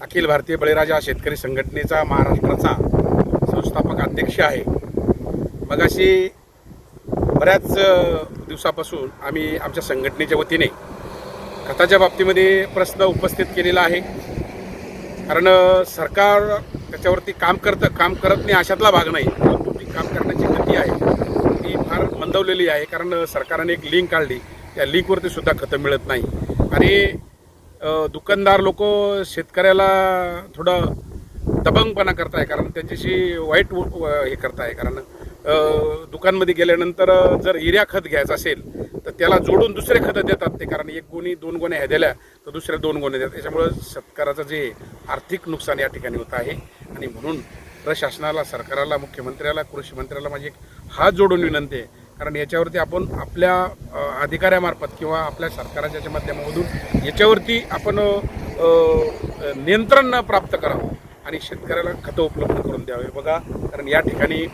अखिल भारतीय बळीराजा शेतकरी संघटनेचा महाराष्ट्राचा संस्थापक अध्यक्ष आहे. मगाशी बऱ्याच दिवसापासून आम्ही आमच्या संघटनेच्या वतीने खताच्या बाबतीमध्ये प्रश्न उपस्थित केलेला आहे. कारण सरकार त्याच्यावरती काम करतं काम करत नाही अशातला भाग नाही. परंतु ती काम करण्याची गती आहे. ती फार मंदवलेली आहे. कारण सरकारने एक लिंक काढली. त्या लिंकवरती सुद्धा खतं मिळत नाही. आणि दुकानदार लोक शेतकऱ्याला थोडं दबंगपणा करताय कारण त्यांच्याशी वाईट व- हे करताय. कारण दुकानमध्ये गेल्यानंतर जर युरिया खत घ्यायचं असेल तर त्याला जोडून दुसरे खतं देतात ते. कारण एक गोणी दोन गोण्या ह्या दिल्या तर दुसऱ्या दोन गोण्या देतात. त्याच्यामुळं शेतकऱ्याचं जे आर्थिक नुकसान या ठिकाणी होत आहे. आणि म्हणून प्रशासनाला सरकाराला मुख्यमंत्र्याला कृषी मंत्र्याला माझी एक हात जोडून विनंती आहे. कारण याच्यावरती आपण आपल्या अधिकाऱ्यामार्फत किंवा आपल्या सरकाराच्या याच्या माध्यमामधून याच्यावरती आपण नियंत्रण प्राप्त करावं आणि शेतकऱ्याला खतं उपलब्ध करून द्यावे. बघा कारण या ठिकाणी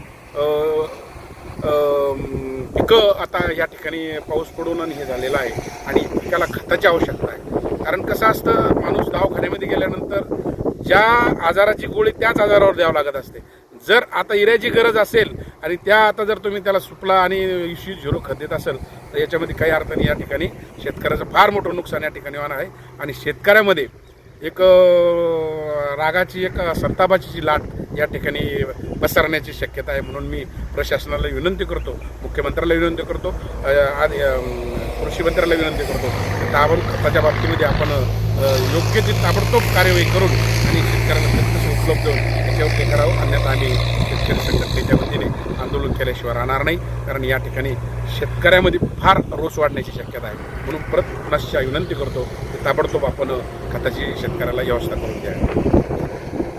पिकं आता या ठिकाणी पाऊस पडून आणि हे झालेलं आहे आणि पिकाला खताची आवश्यकता आहे. कारण कसं असतं माणूस दवाखान्यामध्ये गेल्यानंतर ज्या आजाराची गोळी त्याच आजारावर द्यावं लागत असते. जर आता इऱ्याची गरज असेल आणि त्या आता जर तुम्ही त्याला सुपला आणि इश्यू झिरो खत देत असेल तर याच्यामध्ये काही अर्थ नाही. या ठिकाणी शेतकऱ्याचं फार मोठं नुकसान या ठिकाणी होणार आहे. आणि शेतकऱ्यामध्ये एक रागाची एक संतापाची जी लाट या ठिकाणी पसरण्याची शक्यता आहे म्हणून मी प्रशासनाला विनंती करतो मुख्यमंत्र्याला विनंती करतो. आधी कृषी मंत्र्याला विनंती करतो की ताबड खताच्या बाबतीमध्ये आपण योग्य ती ताबडतोब कार्यवाही करून आणि शेतकऱ्यांना खत उपलब्ध होईल त्याच्यावर ते करावं. अन्यथा आम्ही शेतकरी संघटनेच्या वतीने आंदोलन केल्याशिवाय राहणार नाही. कारण या ठिकाणी शेतकऱ्यामध्ये फार रोष वाढण्याची शक्यता आहे. म्हणून परत पुनश्च विनंती करतो की ताबडतोब आपण खताची शेतकऱ्याला व्यवस्था करून द्यावी.